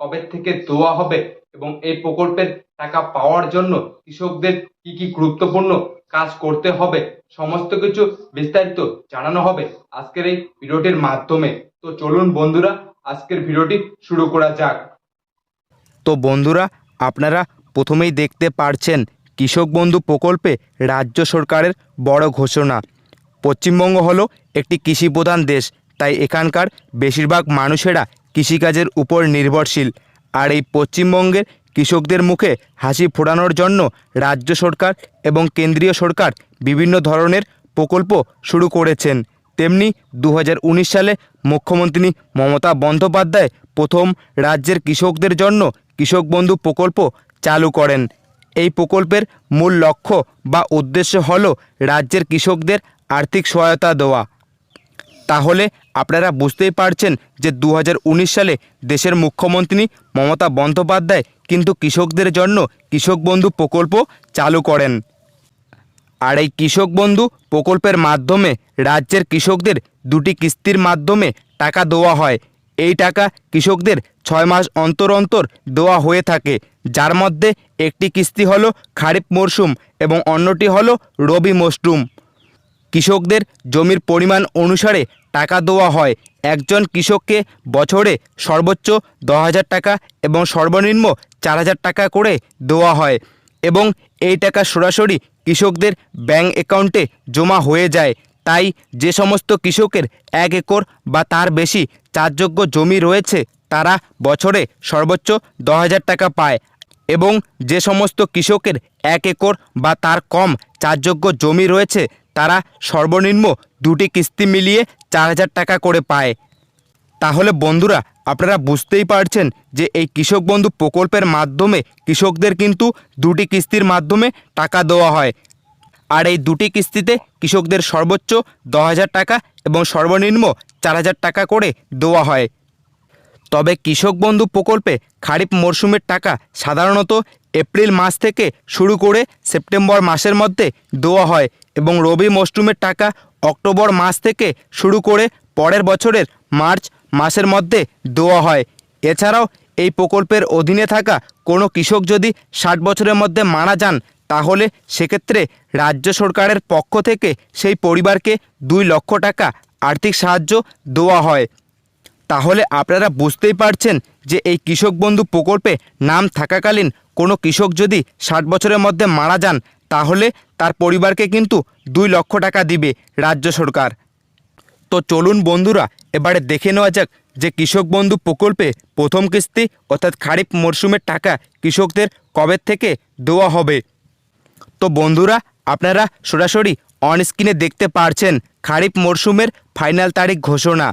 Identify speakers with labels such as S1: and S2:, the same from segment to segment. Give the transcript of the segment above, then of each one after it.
S1: কবে থেকে দেওয়া হবে এবং এই প্রকল্পের টাকা পাওয়ার জন্য কৃষকদের কি কি গুরুত্বপূর্ণ কাজ করতে হবে, সমস্ত কিছু বিস্তারিত জানানো হবে আজকের এই ভিডিওটির মাধ্যমে। তো চলুন বন্ধুরা, আজকের ভিডিওটি শুরু করা যাক।
S2: তো বন্ধুরা, আপনারা প্রথমেই দেখতে পারছেন কৃষক বন্ধু প্রকল্পে রাজ্য সরকারের বড় ঘোষণা। পশ্চিমবঙ্গ হলো একটি কৃষিপ্রধান দেশ, তাই এখানকার বেশিরভাগ মানুষেরা কৃষিকাজের উপর নির্ভরশীল। আর এই পশ্চিমবঙ্গের কৃষকদের মুখে হাসি ফোটানোর জন্য রাজ্য সরকার এবং কেন্দ্রীয় সরকার বিভিন্ন ধরনের প্রকল্প শুরু করেছেন। তেমনি দু হাজার উনিশ সালে মুখ্যমন্ত্রী মমতা বন্দ্যোপাধ্যায় প্রথম রাজ্যের কৃষকদের জন্য কৃষক বন্ধু প্রকল্প চালু করেন। এই প্রকল্পের মূল লক্ষ্য বা উদ্দেশ্য হল রাজ্যের কৃষকদের আর্থিক সহায়তা দেওয়া। তাহলে আপনারা বুঝতেই পারছেন যে দু হাজার উনিশ সালে দেশের মুখ্যমন্ত্রী মমতা বন্দ্যোপাধ্যায় কিন্তু কৃষকদের জন্য কৃষক বন্ধু প্রকল্প চালু করেন। আর এই কৃষক বন্ধু প্রকল্পের মাধ্যমে রাজ্যের কৃষকদের দুটি কিস্তির মাধ্যমে টাকা দেওয়া হয়। এই টাকা কৃষকদের ছয় মাস অন্তর অন্তর দেওয়া হয়ে থাকে। যার মধ্যে একটি কিস্তি হলো খারিফ মরশুম এবং অন্যটি হলো রবি মরশুম কৃষকদের জমির পরিমাণ অনুসারে টাকা দেওয়া হয়। একজন কৃষককে বছরে সর্বোচ্চ দশ হাজার টাকা এবং সর্বনিম্ন চার হাজার টাকা করে দেওয়া হয় এবং এই টাকা সরাসরি কৃষকদের ব্যাংক অ্যাকাউন্টে জমা হয়ে যায়। তাই যে সমস্ত কৃষকের এক একর বা তার বেশি চাষযোগ্য জমি রয়েছে, তারা বছরে সর্বোচ্চ দশ হাজার টাকা পায় এবং যে সমস্ত কৃষকের এক একর বা তার কম চাষযোগ্য জমি রয়েছে তারা সর্বনিম্ন দুটি কিস্তি মিলিয়ে চার হাজার টাকা করে পায়। তাহলে বন্ধুরা, আপনারা বুঝতেই পারছেন যে এই কৃষক বন্ধু প্রকল্পের মাধ্যমে কৃষকদের কিন্তু দুটি কিস্তির মাধ্যমে টাকা দেওয়া হয়। আর এই দুটি কিস্তিতে কৃষকদের সর্বোচ্চ দশ হাজার টাকা এবং সর্বনিম্ন চার হাজার টাকা করে দেওয়া হয়। তবে কৃষক বন্ধু প্রকল্পে খারিফ মরশুমের টাকা সাধারণত এপ্রিল মাস থেকে শুরু করে সেপ্টেম্বর মাসের মধ্যে দেওয়া হয়। এবং রবি মরশুমের টাকা অক্টোবর মাস থেকে শুরু করে পরের বছরের মার্চ মাসের মধ্যে দেওয়া হয়। এছাড়াও এই প্রকল্পের অধীনে থাকা কোনো কৃষক যদি ষাট বছরের মধ্যে মারা যান, তাহলে সেক্ষেত্রে রাজ্য সরকারের পক্ষ থেকে সেই পরিবারকে দুই লক্ষ টাকা আর্থিক সাহায্য দেওয়া হয়। তাহলে আপনারা বুঝতেই পারছেন যে এই কৃষক বন্ধু প্রকল্পে নাম থাকাকালীন কোনো কৃষক যদি ষাট বছরের মধ্যে মারা যান তাহলে তার পরিবারকে কিন্তু দুই লক্ষ টাকা দিবে রাজ্য সরকার। তো চলুন বন্ধুরা, এবারে দেখে নেওয়া যাক যে কৃষক বন্ধু প্রকল্পে প্রথম কিস্তি অর্থাৎ খারিফ মরশুমের টাকা কৃষকদের কবে থেকে দেওয়া হবে? তো বন্ধুরা, আপনারা সরাসরি অন স্ক্রিনে দেখতে পারছেন খারিফ মরশুমের ফাইনাল তারিখ ঘোষণা।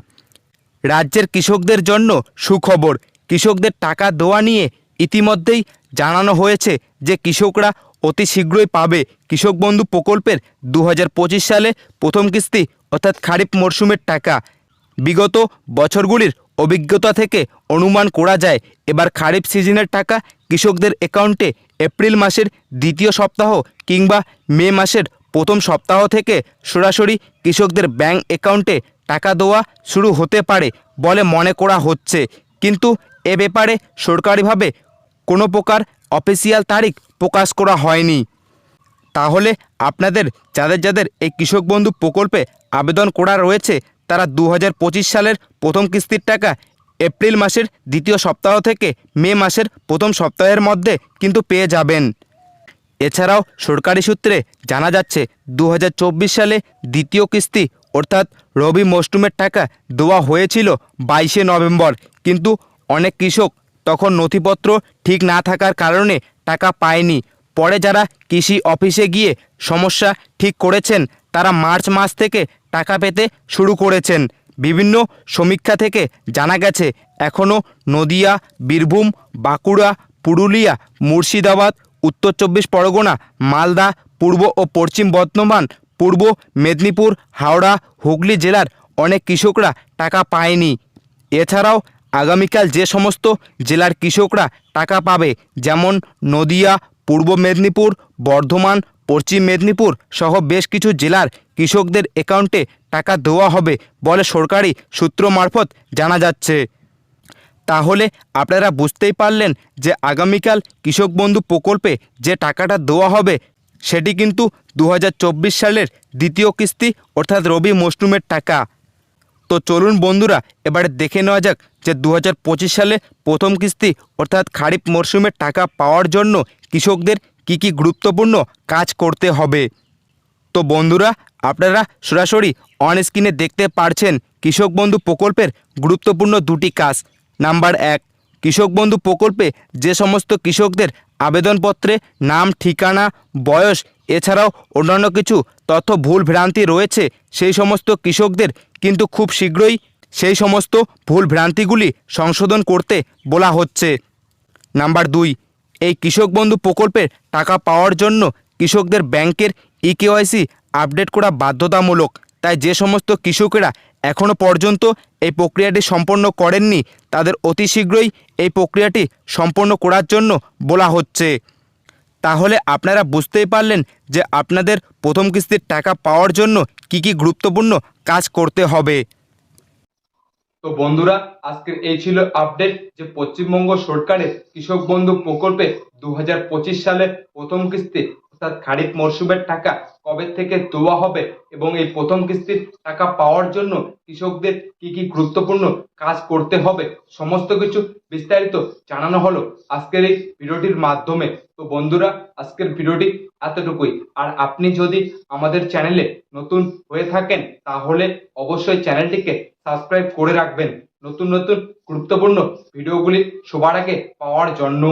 S2: রাজ্যের কৃষকদের জন্য সুখবর, কৃষকদের টাকা দেওয়া নিয়ে ইতিমধ্যেই জানানো হয়েছে যে কৃষকরা অতি শীঘ্রই পাবে। কৃষক বন্ধু প্রকল্পের দু হাজার পঁচিশ সালে প্রথম কিস্তি, অর্থাৎ খারিফ মরশুমের টাকা। বিগত বছরগুলির অভিজ্ঞতা থেকে অনুমান করা যায়, এবার খারিফ সিজনের টাকা কৃষকদের অ্যাকাউন্টে এপ্রিল মাসের দ্বিতীয় সপ্তাহ কিংবা মে মাসের প্রথম সপ্তাহ থেকে সরাসরি কৃষকদের ব্যাংক অ্যাকাউন্টে টাকা দেওয়া শুরু হতে পারে বলে মনে করা হচ্ছে। কিন্তু এ ব্যাপারে সরকারিভাবে কোনো প্রকার অফিসিয়াল তারিখ প্রকাশ করা হয়নি। তাহলে আপনাদের, যাদের যাদের এই কৃষক বন্ধু প্রকল্পে আবেদন করা রয়েছে, তারা দু হাজার পঁচিশ সালের প্রথম কিস্তির টাকা এপ্রিল মাসের দ্বিতীয় সপ্তাহ থেকে মে মাসের প্রথম সপ্তাহের মধ্যে কিন্তু পেয়ে যাবেন। এছাড়াও সরকারি সূত্রে জানা যাচ্ছে দু হাজার চব্বিশ সালে দ্বিতীয় কিস্তি অর্থাৎ রবি মরশুমের টাকা দেওয়া হয়েছিল বাইশে নভেম্বর। কিন্তু অনেক কৃষক তখন নথিপত্র ঠিক না থাকার কারণে টাকা পায়নি। পরে যারা কৃষি অফিসে গিয়ে সমস্যা ঠিক করেছেন, তারা মার্চ মাস থেকে টাকা পেতে শুরু করেছেন। বিভিন্ন সমীক্ষা থেকে জানা গেছে এখনও নদিয়া, বীরভূম, বাঁকুড়া, পুরুলিয়া, মুর্শিদাবাদ, উত্তর চব্বিশ পরগনা, মালদা, পূর্ব ও পশ্চিম বর্ধমান, পূর্ব মেদিনীপুর, হাওড়া, হুগলি জেলার অনেক কৃষকরা টাকা পায়নি। এছাড়াও আগামীকাল যে সমস্ত জেলার কৃষকরা টাকা পাবে, যেমন নদিয়া, পূর্ব মেদিনীপুর, বর্ধমান, পশ্চিম মেদিনীপুর সহ বেশ কিছু জেলার কৃষকদের অ্যাকাউন্টে টাকা দেওয়া হবে বলে সরকারি সূত্র মারফত জানা যাচ্ছে। তাহলে আপনারা বুঝতেই পারলেন যে আগামীকাল কৃষক বন্ধু প্রকল্পে যে টাকাটা দেওয়া হবে, সেটি কিন্তু দু হাজার চব্বিশ সালের দ্বিতীয় কিস্তি অর্থাৎ রবি মৌসুমের টাকা। তো চলুন বন্ধুরা, এবারে দেখে নেওয়া যাক যে দু হাজার পঁচিশ সালে প্রথম কিস্তি অর্থাৎ খারিফ মরশুমের টাকা পাওয়ার জন্য কৃষকদের কি কি গুরুত্বপূর্ণ কাজ করতে হবে। তো বন্ধুরা, আপনারা সরাসরি অন স্ক্রিনে দেখতে পারছেন কৃষক বন্ধু প্রকল্পের গুরুত্বপূর্ণ দুটি কাজ। নাম্বার এক, কৃষক বন্ধু প্রকল্পে যে সমস্ত কৃষকদের আবেদনপত্রে নাম, ঠিকানা, বয়স, এছাড়াও অন্যান্য কিছু তথ্য ভুল ভ্রান্তি রয়েছে, সেই সমস্ত কৃষকদের কিন্তু খুব শীঘ্রই সেই সমস্ত ভুল ভ্রান্তিগুলি সংশোধন করতে বলা হচ্ছে। নাম্বার দুই, এই কৃষক বন্ধু প্রকল্পের টাকা পাওয়ার জন্য কৃষকদের ব্যাংকের ইকেওয়াইসি আপডেট করা বাধ্যতামূলক। তাই যে সমস্ত কৃষকেরা এখনও পর্যন্ত এই প্রক্রিয়াটি সম্পন্ন করেননি, তাদের অতি শীঘ্রই এই প্রক্রিয়াটি সম্পন্ন করার জন্য বলা হচ্ছে। তাহলে আপনারা বুঝতেই পারলেন যে আপনাদের প্রথম কিস্তির টাকা পাওয়ার জন্য কি কি গুরুত্বপূর্ণ কাজ করতে হবে।
S1: তো বন্ধুরা, আজকের এই ছিল আপডেট যে পশ্চিমবঙ্গ সরকারের কৃষক বন্ধু প্রকল্পে দু হাজার পঁচিশ সালে প্রথম কিস্তি, অর্থাৎ খারিফ মরশুমের টাকা কবে থেকে দেওয়া হবে এবং এই প্রথম কিস্তির টাকা পাওয়ার জন্য কৃষকদের কি কি গুরুত্বপূর্ণ কাজ করতে হবে সমস্ত কিছু বিস্তারিত জানানো হলো আজকের এই ভিডিওটির মাধ্যমে। তো বন্ধুরা, আজকের ভিডিওটি এতটুকুই। আর আপনি যদি আমাদের চ্যানেলে নতুন হয়ে থাকেন, তাহলে অবশ্যই চ্যানেলটিকে সাবস্ক্রাইব করে রাখবেন। নতুন নতুন গুরুত্বপূর্ণ ভিডিওগুলি সবার আগে পাওয়ার জন্য।